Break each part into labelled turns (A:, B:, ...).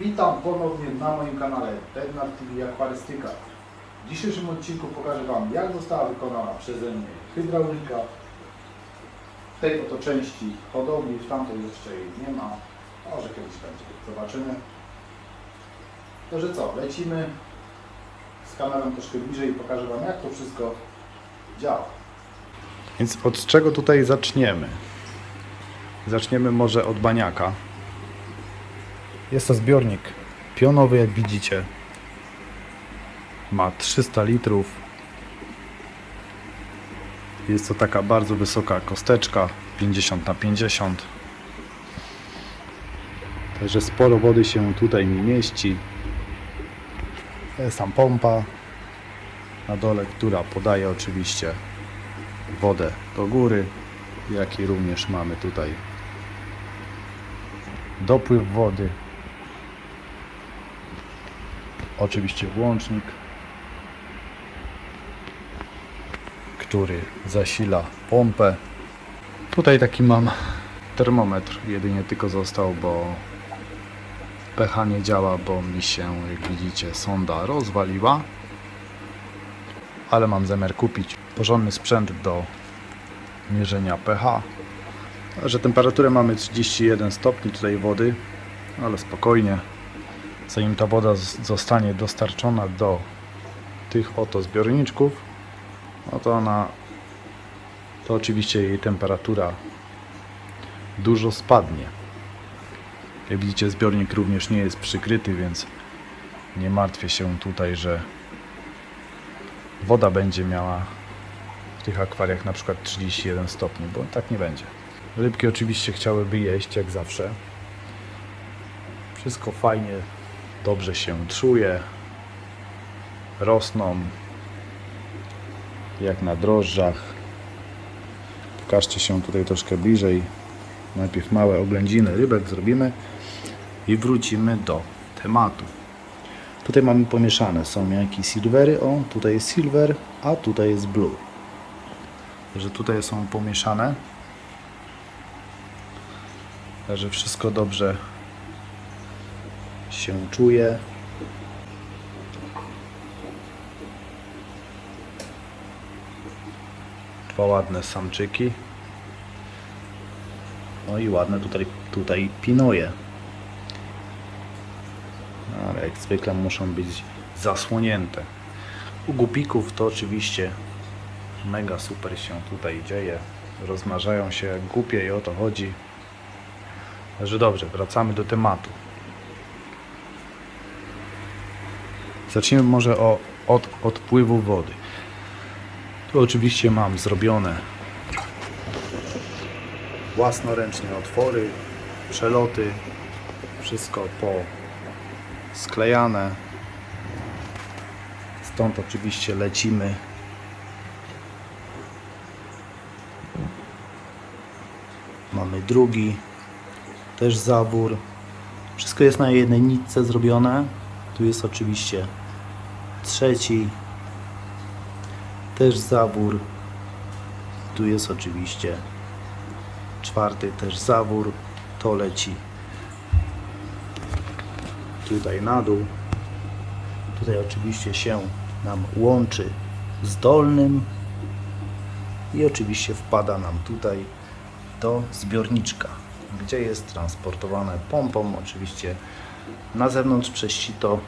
A: Witam ponownie na moim kanale Bednar TV Akwarystyka. W dzisiejszym odcinku pokażę Wam jak została wykonana przeze mnie hydraulika w tej oto części hodowli, w tamtej jeszcze jej nie ma, może kiedyś będzie, zobaczymy. Także co, lecimy z kamerą troszkę bliżej i pokażę Wam jak to wszystko działa.
B: Więc od czego tutaj zaczniemy? Zaczniemy może od baniaka. Jest to zbiornik pionowy, jak widzicie. Ma 300 litrów. Jest to taka bardzo wysoka kosteczka, 50 na 50. Także sporo wody się tutaj mi mieści. Jest tam pompa na dole, która podaje oczywiście wodę do góry, jak i również mamy tutaj dopływ wody. Oczywiście włącznik, który zasila pompę. Tutaj taki mam termometr, jedynie tylko został, bo pH nie działa, bo mi się, jak widzicie, sonda rozwaliła ale mam zamiar kupić porządny sprzęt do mierzenia pH. Że temperaturę mamy 31 stopni tutaj wody, ale spokojnie. Zanim ta woda zostanie dostarczona do tych oto zbiorniczków, no to ona, to oczywiście jej temperatura dużo spadnie. Jak widzicie zbiornik również nie jest przykryty, więc nie martwię się tutaj, że woda będzie miała w tych akwariach na przykład 31 stopni, bo tak nie będzie. Rybki oczywiście chciałyby jeść, jak zawsze. Wszystko fajnie, dobrze się czuje. Rosną jak na drożdżach. Pokażcie się tutaj troszkę bliżej. Najpierw małe oględziny rybek zrobimy i wrócimy do tematu. Tutaj mamy pomieszane, są jaki silvery, o tutaj jest silver, a tutaj jest blue. Także tutaj są pomieszane. Także wszystko dobrze się czuje. Dwa ładne samczyki. No i ładne tutaj, tutaj pinoje. Ale jak zwykle muszą być zasłonięte. U gupików to oczywiście mega super się tutaj dzieje. Rozmnażają się jak głupie i o to chodzi. Także dobrze, wracamy do tematu. Zacznijmy może o, od odpływu wody. Tu oczywiście mam zrobione własnoręcznie otwory, przeloty, wszystko po sklejane. Stąd oczywiście lecimy. Mamy drugi, też zawór. Wszystko jest na jednej nitce zrobione. Tu jest oczywiście trzeci, też zawór. Tu jest oczywiście czwarty, też zawór. To leci tutaj na dół. Tutaj oczywiście się nam łączy z dolnym i oczywiście wpada nam tutaj do zbiorniczka, gdzie jest transportowane pompą, oczywiście na zewnątrz przez sito.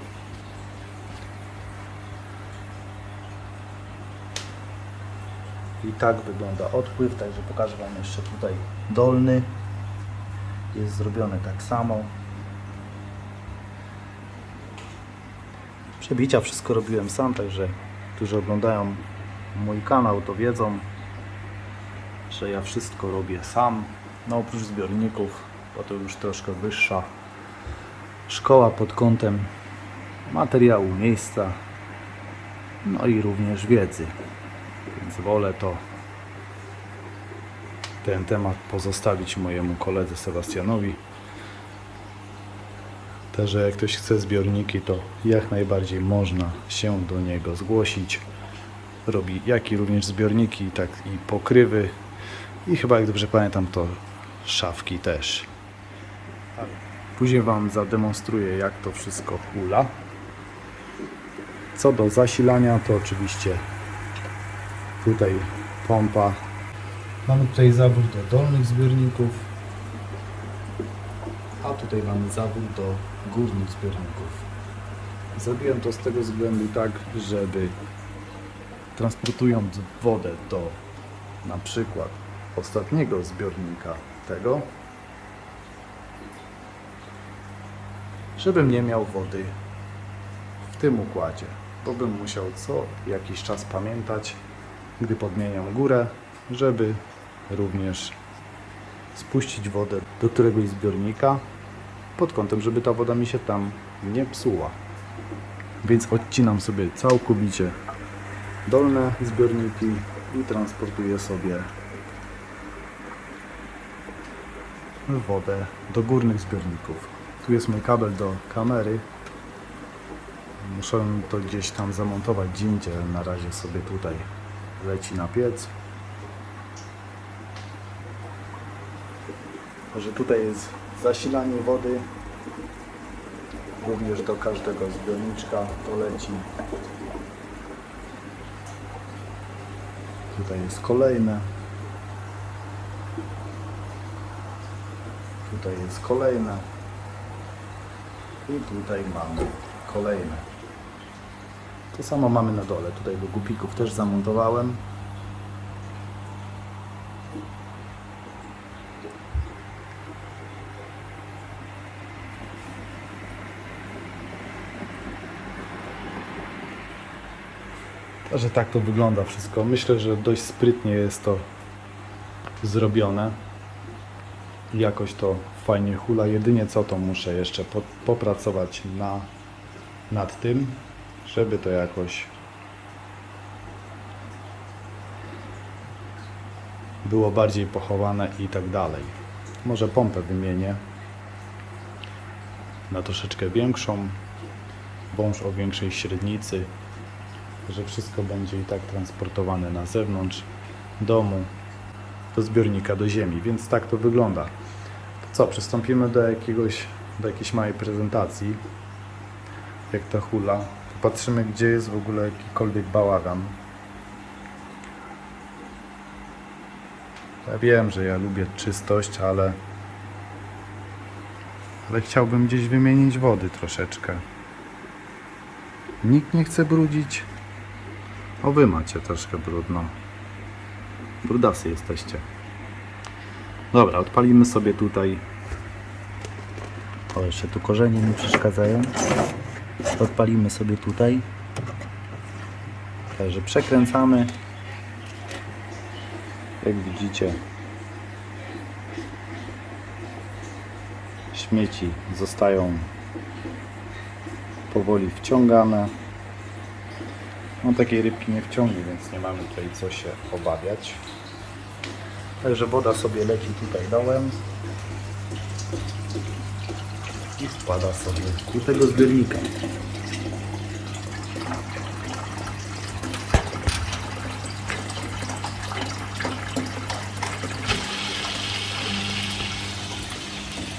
B: I tak wygląda odpływ, także pokażę Wam jeszcze tutaj dolny. Jest zrobiony tak samo. Przebicia wszystko robiłem sam, także którzy oglądają mój kanał to wiedzą, że ja wszystko robię sam. No oprócz zbiorników, bo to już troszkę wyższa szkoła pod kątem materiału, miejsca, no i również wiedzy. Więc wolę to ten temat pozostawić mojemu koledze Sebastianowi. Także jak ktoś chce zbiorniki, to jak najbardziej można się do niego zgłosić. Robi jak i również zbiorniki, tak i pokrywy. I chyba jak dobrze pamiętam, to szafki też. Później Wam zademonstruję, jak to wszystko hula. Co do zasilania, to oczywiście tutaj pompa. Mamy tutaj zawór do dolnych zbiorników, a tutaj mamy zawór do górnych zbiorników. Zrobiłem to z tego względu tak, żeby transportując wodę do na przykład ostatniego zbiornika tego, żebym nie miał wody w tym układzie, bo bym musiał co jakiś czas pamiętać, gdy podmieniam górę, żeby również spuścić wodę do któregoś zbiornika pod kątem, żeby ta woda mi się tam nie psuła. Więc odcinam sobie całkowicie dolne zbiorniki i transportuję sobie wodę do górnych zbiorników. Tu jest mój kabel do kamery. Muszę to gdzieś tam zamontować gdzie indziej, na razie sobie tutaj leci na piec. Że tutaj jest zasilanie wody również do każdego zbiorniczka to leci. Tutaj jest kolejne. Tutaj jest kolejne. I tutaj mamy kolejne. To samo mamy na dole. Tutaj do gupików też zamontowałem. Że tak to wygląda wszystko. Myślę, że dość sprytnie jest to zrobione. Jakoś to fajnie hula. Jedynie co to muszę jeszcze po, popracować na, nad tym, żeby to jakoś było bardziej pochowane i tak dalej. Może pompę wymienię na troszeczkę większą, wąż o większej średnicy, że wszystko będzie i tak transportowane na zewnątrz domu do zbiornika do ziemi, więc tak to wygląda. To co, przystąpimy do jakiegoś, do jakiejś małej prezentacji, jak ta hula. Popatrzymy, gdzie jest w ogóle jakikolwiek bałagan. Ja wiem, że ja lubię czystość, ale ale chciałbym gdzieś wymienić wody troszeczkę. Nikt nie chce brudzić. O, wy macie troszkę brudno. Brudasy jesteście. Dobra, odpalimy sobie tutaj. O, jeszcze tu korzenie mi przeszkadzają. Odpalimy sobie tutaj. Także przekręcamy. Jak widzicie, śmieci zostają powoli wciągane. On takiej rybki nie wciągnie, więc nie mamy tutaj co się obawiać. Także woda sobie leci tutaj dołem i wpada sobie ku tego zbiornika.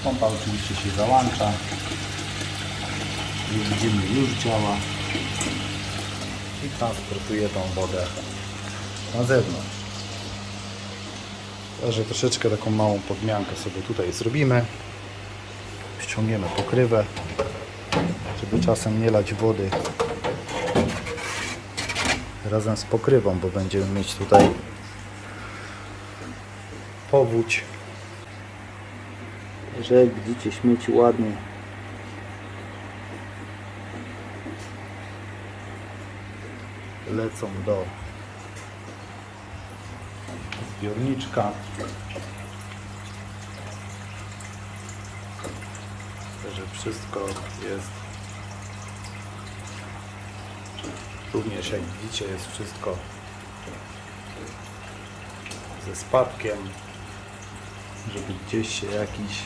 B: Pompa oczywiście się załącza. Jak widzimy już działa i transportuje tą wodę na zewnątrz. Także troszeczkę taką małą podmiankę sobie tutaj zrobimy. Ściągniemy pokrywę, żeby czasem nie lać wody razem z pokrywą, bo będziemy mieć tutaj powódź. Że jak widzicie śmieci ładnie lecą do zbiorniczka. Że wszystko jest również jak widzicie jest wszystko ze spadkiem żeby gdzieś się jakiś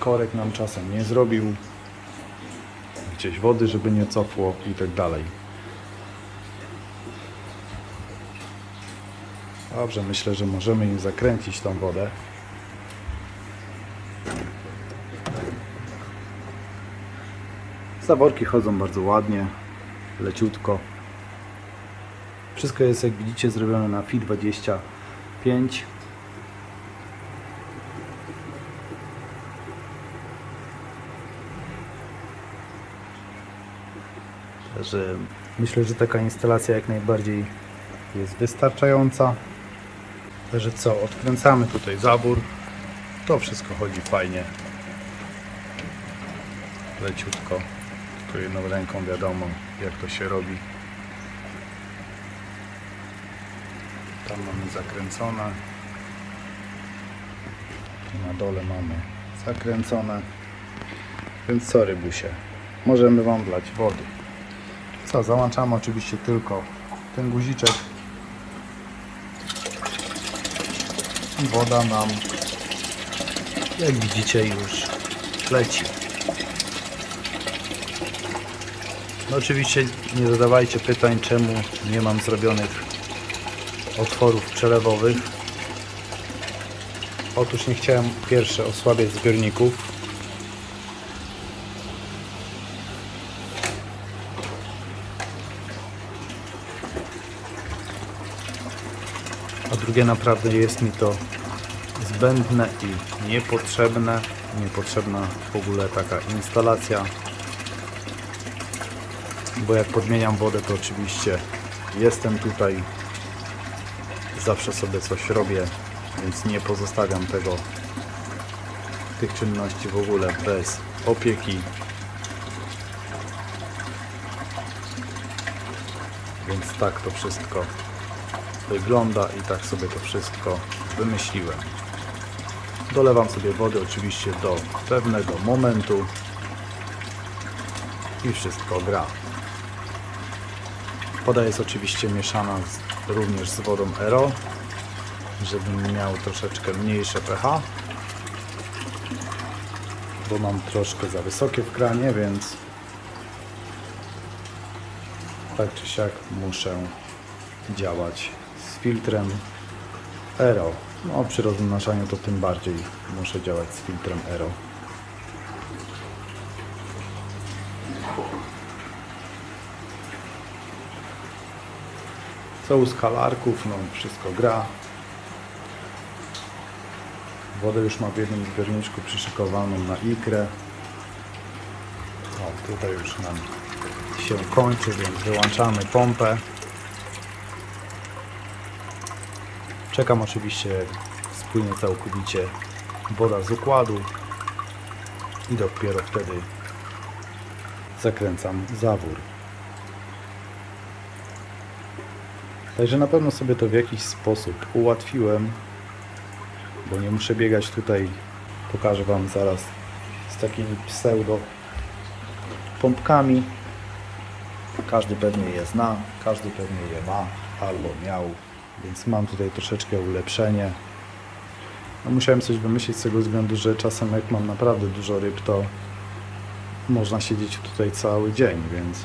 B: korek nam czasem nie zrobił gdzieś wody, żeby nie cofło i tak dalej. Dobrze, myślę, że możemy im zakręcić tą wodę. Zaworki chodzą bardzo ładnie, leciutko. Wszystko jest, jak widzicie, zrobione na FI 25. Także myślę, że taka instalacja jak najbardziej jest wystarczająca. Także co, odkręcamy tutaj zabór. To wszystko chodzi fajnie. Leciutko. Tylko jedną ręką wiadomo jak to się robi. Tam mamy zakręcone. Na dole mamy zakręcone. Więc co rybusie? Możemy Wam wlać wody. Co, załączamy oczywiście tylko ten guziczek. I woda nam, jak widzicie, już leci. No oczywiście nie zadawajcie pytań, czemu nie mam zrobionych otworów przelewowych. Otóż nie chciałem pierwsze osłabiać zbiorników. A drugie naprawdę jest mi to zbędne i niepotrzebne. Niepotrzebna w ogóle taka instalacja bo jak podmieniam wodę, to oczywiście jestem tutaj, zawsze sobie coś robię, więc nie pozostawiam tego, tych czynności w ogóle bez opieki. Więc tak to wszystko wygląda i tak sobie to wszystko wymyśliłem. Dolewam sobie wody oczywiście do pewnego momentu i wszystko gra. Woda jest oczywiście mieszana z, również z wodą Ero, żebym miał troszeczkę mniejsze pH. Bo mam troszkę za wysokie w kranie, więc tak czy siak muszę działać z filtrem Ero. No przy rozmnażaniu to tym bardziej muszę działać z filtrem Ero. Co u skalarków, no wszystko gra. Wodę już mam w jednym zbiorniczku przyszykowaną na ikrę. O, tutaj już nam się kończy, więc wyłączamy pompę. Czekam oczywiście, spłynie całkowicie woda z układu i dopiero wtedy zakręcam zawór. Także na pewno sobie to w jakiś sposób ułatwiłem, bo nie muszę biegać tutaj, pokażę Wam zaraz, z takimi pseudo pompkami. Każdy pewnie je zna, każdy pewnie je ma albo miał, więc mam tutaj troszeczkę ulepszenie. No musiałem coś wymyślić z tego względu, że czasem jak mam naprawdę dużo ryb, to można siedzieć tutaj cały dzień, więc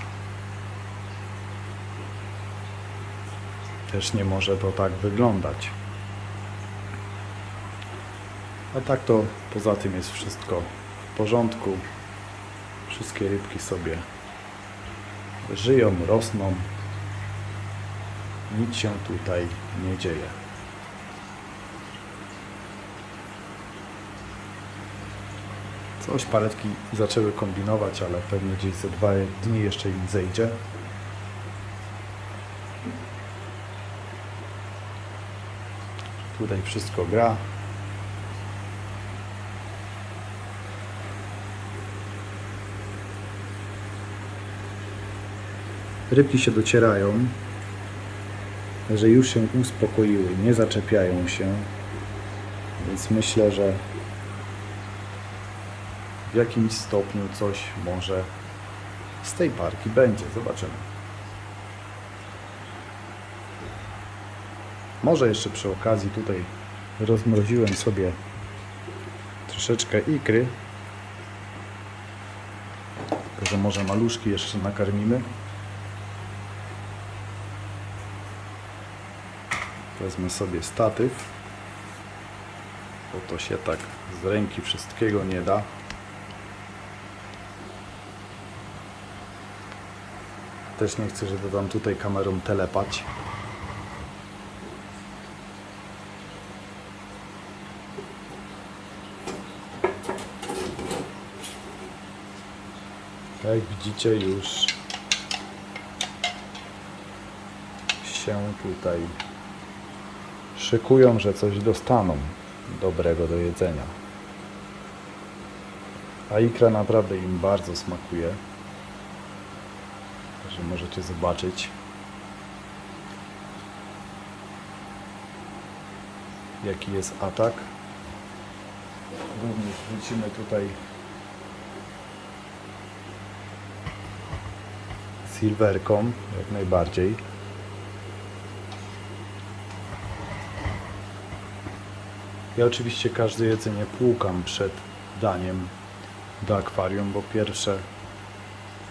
B: też nie może to tak wyglądać. A tak to poza tym jest wszystko w porządku. Wszystkie rybki sobie żyją, rosną. Nic się tutaj nie dzieje. Coś paletki zaczęły kombinować, ale pewnie gdzieś za dwa dni jeszcze im zejdzie. Tutaj wszystko gra. Rybki się docierają, że już się uspokoiły, nie zaczepiają się, więc myślę, że w jakimś stopniu coś może z tej parki będzie. Zobaczymy. Może jeszcze przy okazji tutaj rozmroziłem sobie troszeczkę ikry. Tylko, że może maluszki jeszcze nakarmimy. Wezmę sobie statyw, bo to się tak z ręki wszystkiego nie da. Też nie chcę, żeby wam tutaj kamerą telepać. Jak widzicie już się tutaj szykują, że coś dostaną dobrego do jedzenia. A ikra naprawdę im bardzo smakuje. Że możecie zobaczyć. Jaki jest atak. Również wrócimy tutaj silverką, jak najbardziej. Ja oczywiście każde jedzenie płukam przed daniem do akwarium, bo pierwsze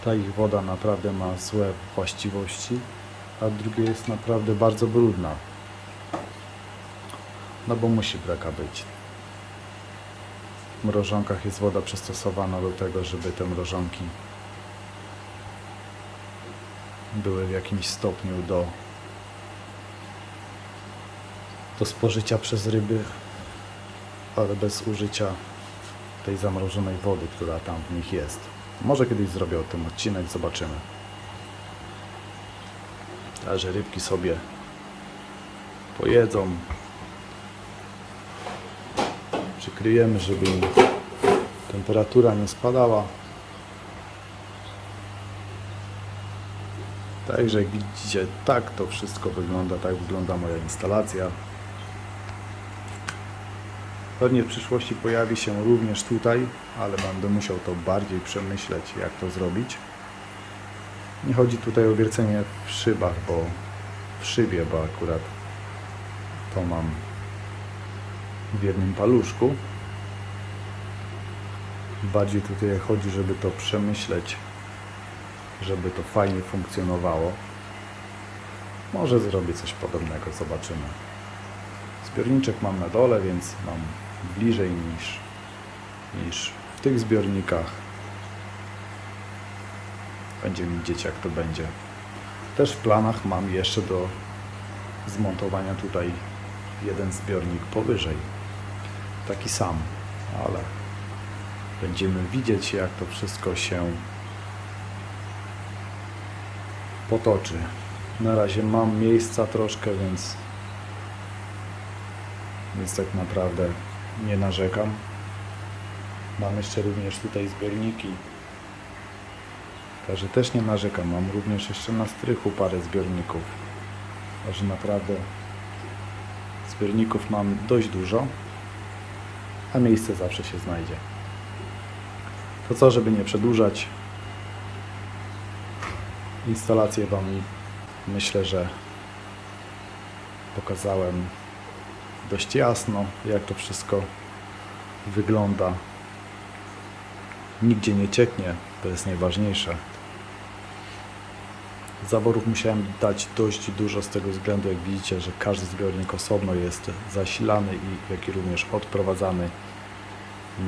B: ta ich woda naprawdę ma złe właściwości, a drugie jest naprawdę bardzo brudna. No bo musi braka być. Mrożonkach jest woda przystosowana do tego, żeby te mrożonki były w jakimś stopniu do, do spożycia przez ryby, ale bez użycia tej zamrożonej wody, która tam w nich jest. Może kiedyś zrobię o tym odcinek, zobaczymy. A że rybki sobie pojedzą, przykryjemy, żeby temperatura nie spadała. Także jak widzicie, tak to wszystko wygląda, tak wygląda moja instalacja. Pewnie w przyszłości pojawi się również tutaj, ale będę musiał to bardziej przemyśleć, jak to zrobić. Nie chodzi tutaj o wiercenie w szybach, bo w szybie, bo akurat to mam w jednym paluszku. Bardziej tutaj chodzi, żeby to przemyśleć, żeby to fajnie funkcjonowało. Może zrobię coś podobnego, zobaczymy. Zbiorniczek mam na dole, więc mam bliżej niż, niż w tych zbiornikach. Będziemy widzieć jak to będzie. Też w planach mam jeszcze do zmontowania tutaj jeden zbiornik powyżej. Taki sam, ale będziemy widzieć jak to wszystko się potoczy. Na razie mam miejsca troszkę, więc więc tak naprawdę nie narzekam. Mam jeszcze również tutaj zbiorniki. Także też nie narzekam. Mam również jeszcze na strychu parę zbiorników. Także naprawdę zbiorników mam dość dużo, a miejsce zawsze się znajdzie. To co, żeby nie przedłużać, instalację Wam myślę, że pokazałem dość jasno, jak to wszystko wygląda. Nigdzie nie cieknie, to jest najważniejsze. Zaworów musiałem dać dość dużo z tego względu, jak widzicie, że każdy zbiornik osobno jest zasilany i jak i również odprowadzany.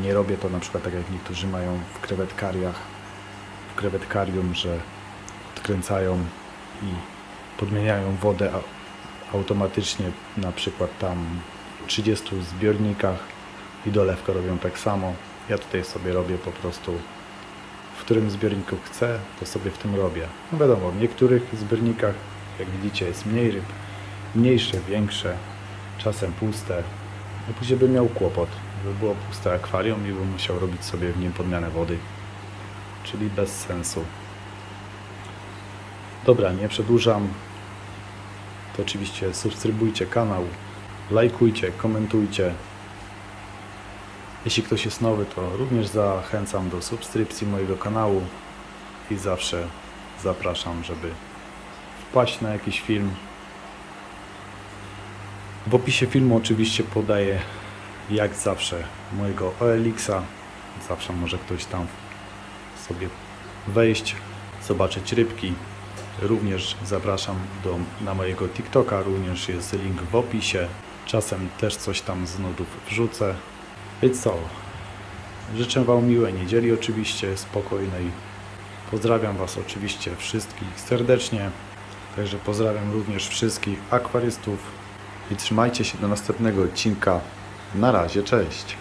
B: Nie robię to na przykład tak jak niektórzy mają w krewetkariach, w krewetkarium, że odkręcają i podmieniają wodę automatycznie, na przykład tam w 30 zbiornikach i dolewkę robią tak samo. Ja tutaj sobie robię po prostu w którym zbiorniku chcę, to sobie w tym robię. No wiadomo, w niektórych zbiornikach, jak widzicie, jest mniej ryb, mniejsze, większe, czasem puste. No później bym miał kłopot, by było puste akwarium i bym musiał robić sobie w nim podmianę wody, czyli bez sensu. Dobra, nie przedłużam. To oczywiście subskrybujcie kanał, lajkujcie, komentujcie. Jeśli ktoś jest nowy, to również zachęcam do subskrypcji mojego kanału i zawsze zapraszam, żeby wpaść na jakiś film. W opisie filmu oczywiście podaję jak zawsze mojego OLX-a. Zawsze może ktoś tam sobie wejść, zobaczyć rybki. Również zapraszam do, na mojego TikToka, również jest link w opisie. Czasem też coś tam z nudów wrzucę. Więc co? Życzę Wam miłej niedzieli oczywiście, spokojnej. Pozdrawiam Was oczywiście wszystkich serdecznie. Także pozdrawiam również wszystkich akwarystów i trzymajcie się do następnego odcinka. Na razie, cześć.